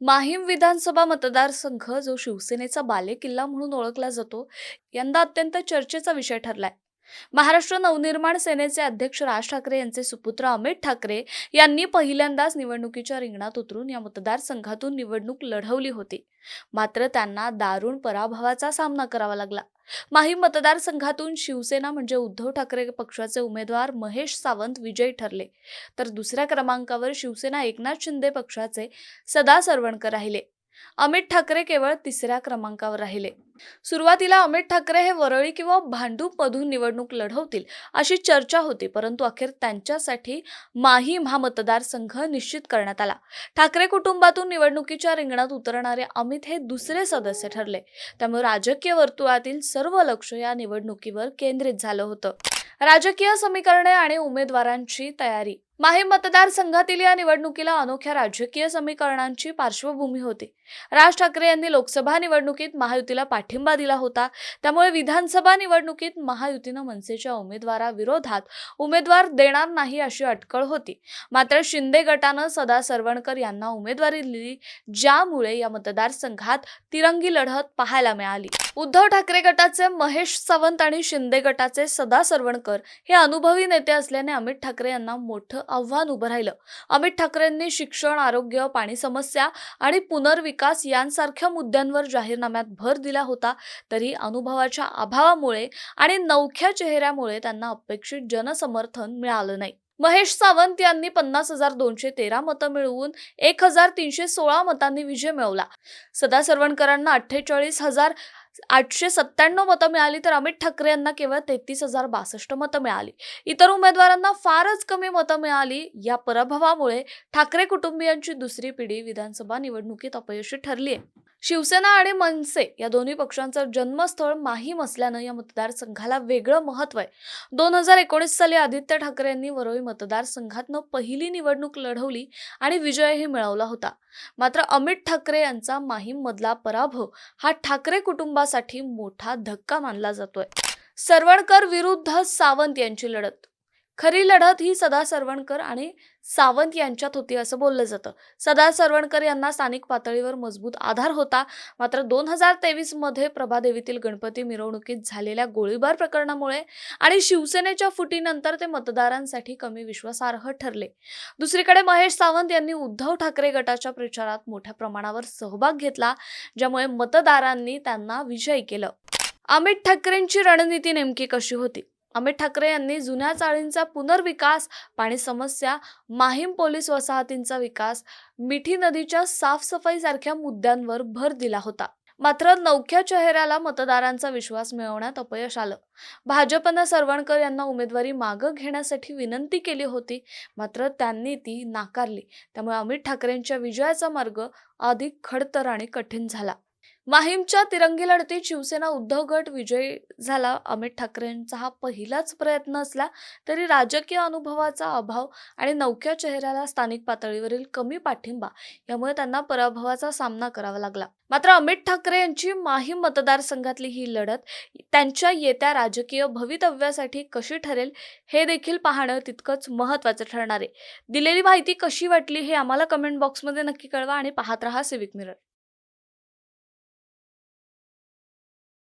माहीम विधानसभा मतदारसंघ जो शिवसेनेचा बालेकिल्ला म्हणून ओळखला जातो यंदा अत्यंत चर्चेचा विषय ठरलाय. महाराष्ट्र नवनिर्माण सेनेचे अध्यक्ष राज ठाकरे यांचे सुपुत्र अमित ठाकरे यांनी पहिल्यांदाच निवडणुकीच्या रिंगणात उतरून या मतदारसंघातून निवडणूक लढवली होती. मात्र त्यांना दारुण पराभवाचा सामना करावा लागला. माहीम मतदारसंघातून शिवसेना म्हणजे उद्धव ठाकरे पक्षाचे उमेदवार महेश सावंत विजयी ठरले. तर दुसऱ्या क्रमांकावर शिवसेना एकनाथ शिंदे पक्षाचे सदा सरवणकर राहिले. अमित ठाकरे केवळ तिसऱ्या क्रमांकावर राहिले. सुरुवातीला अमित ठाकरे हे वरळी किंवा भांडूप मधून निवडणूक लढवतील अशी चर्चा होती परंतु अखेर त्यांच्यासाठी माहीम हा मतदारसंघ निश्चित करण्यात आला. ठाकरे कुटुंबातून निवडणुकीच्या रिंगणात उतरणारे अमित हे दुसरे सदस्य ठरले. त्यामुळे राजकीय वर्तुळातील सर्व लक्ष या निवडणुकीवर केंद्रित झालं होतं. राजकीय समीकरणे आणि उमेदवारांची तयारी. माहीम मतदारसंघातील या निवडणुकीला अनोख्या राजकीय समीकरणांची पार्श्वभूमी होती. राज ठाकरे यांनी लोकसभा निवडणुकीत महायुतीला पाठिंबा दिला होता. त्यामुळे विधानसभा निवडणुकीत महायुतीनं मनसेच्या उमेदवाराविरोधात उमेदवार देणार नाही अशी अटकळ होती. मात्र शिंदे गटानं सदा सरवणकर यांना उमेदवारी दिली ज्यामुळे या मतदारसंघात तिरंगी लढत पाहायला मिळाली. उद्धव ठाकरे गटाचे महेश सावंत आणि शिंदे गटाचे सदा सरवणकर हे अनुभवी नेते असल्याने अमित ठाकरे यांना मोठं आव्हान उभं राहिलं. अमित ठाकरेंनी शिक्षण आरोग्य पाणी समस्या आणि पुनर्विकास यांसारख्या मुद्द्यांवर जाहीरनाम्यात भर दिला होता तरी अनुभवाच्या अभावामुळे आणि नवख्या चेहऱ्यामुळे त्यांना अपेक्षित जनसमर्थन मिळालं नाही. महेश सावंत यांनी पन्नास हजार दोनशे तेरा मतं मिळवून एक हजार तीनशे सोळा मतांनी विजय मिळवला. सदा सरवणकरांना अठ्ठेचाळीस हजार आठशे सत्त्याण्णव मतं मिळाली तर अमित ठाकरे यांना केवळ तेहतीस हजार बासष्ट मतं मिळाली. इतर उमेदवारांना फारच कमी मतं मिळाली. या पराभवामुळे ठाकरे कुटुंबियांची दुसरी पिढी विधानसभा निवडणुकीत अपयशी ठरली आहे शिवसेना आणि मनसे या दोन्ही पक्षांचं जन्मस्थळ माहीम असल्यानं या मतदारसंघाला वेगळं महत्त्व आहे. दोन हजार एकोणीस साली आदित्य ठाकरे यांनी वरोळी मतदारसंघातनं पहिली निवडणूक लढवली आणि विजयही मिळवला होता. मात्र अमित ठाकरे यांचा माहीम मधला पराभव हा ठाकरे कुटुंबासाठी मोठा धक्का मानला जातोय. सरवणकर विरुद्ध सावंत यांची लढत. खरी लढत ही सदा सरवणकर आणि सावंत यांच्यात होती असं बोललं जातं. सदा सरवणकर यांना स्थानिक पातळीवर मजबूत आधार होता. मात्र दोन हजार तेवीसमध्ये प्रभादेवीतील गणपती मिरवणुकीत झालेल्या गोळीबार प्रकरणामुळे आणि शिवसेनेच्या फुटीनंतर ते मतदारांसाठी कमी विश्वासार्ह ठरले. दुसरीकडे महेश सावंत यांनी उद्धव ठाकरे गटाच्या प्रचारात मोठ्या प्रमाणावर सहभाग घेतला ज्यामुळे मतदारांनी त्यांना विजयी केलं. अमित ठाकरेंची रणनीती नेमकी कशी होती? अमित ठाकरे यांनी जुन्या चाळींचा पुनर्विकास पाणी समस्या माहीम पोलीस वसाहतींचा विकास मिठी नदीच्या साफसफाईसारख्या मुद्द्यांवर भर दिला होता. मात्र नवख्या चेहऱ्याला मतदारांचा विश्वास मिळवण्यात अपयश आलं. भाजपनं सरवणकर यांना उमेदवारी मागं घेण्यासाठी विनंती केली होती मात्र त्यांनी ती नाकारली. त्यामुळे अमित ठाकरेंच्या विजयाचा मार्ग अधिक खडतर आणि कठीण झाला. माहीमच्या तिरंगी लढतीत शिवसेना उद्धव गट विजयी झाला. अमित ठाकरेंचा हा पहिलाच प्रयत्न असला तरी राजकीय अनुभवाचा अभाव आणि नवख्या चेहऱ्याला स्थानिक पातळीवरील कमी पाठिंबा यामुळे त्यांना पराभवाचा सामना करावा लागला. मात्र अमित ठाकरे यांची माहीम मतदारसंघातली ही लढत त्यांच्या येत्या राजकीय भवितव्यासाठी कशी ठरेल हे देखील पाहणं तितकंच महत्त्वाचं ठरणार आहे. दिलेली माहिती कशी वाटली हे आम्हाला कमेंट बॉक्समध्ये नक्की कळवा आणि पाहत रहा सिविक मिरर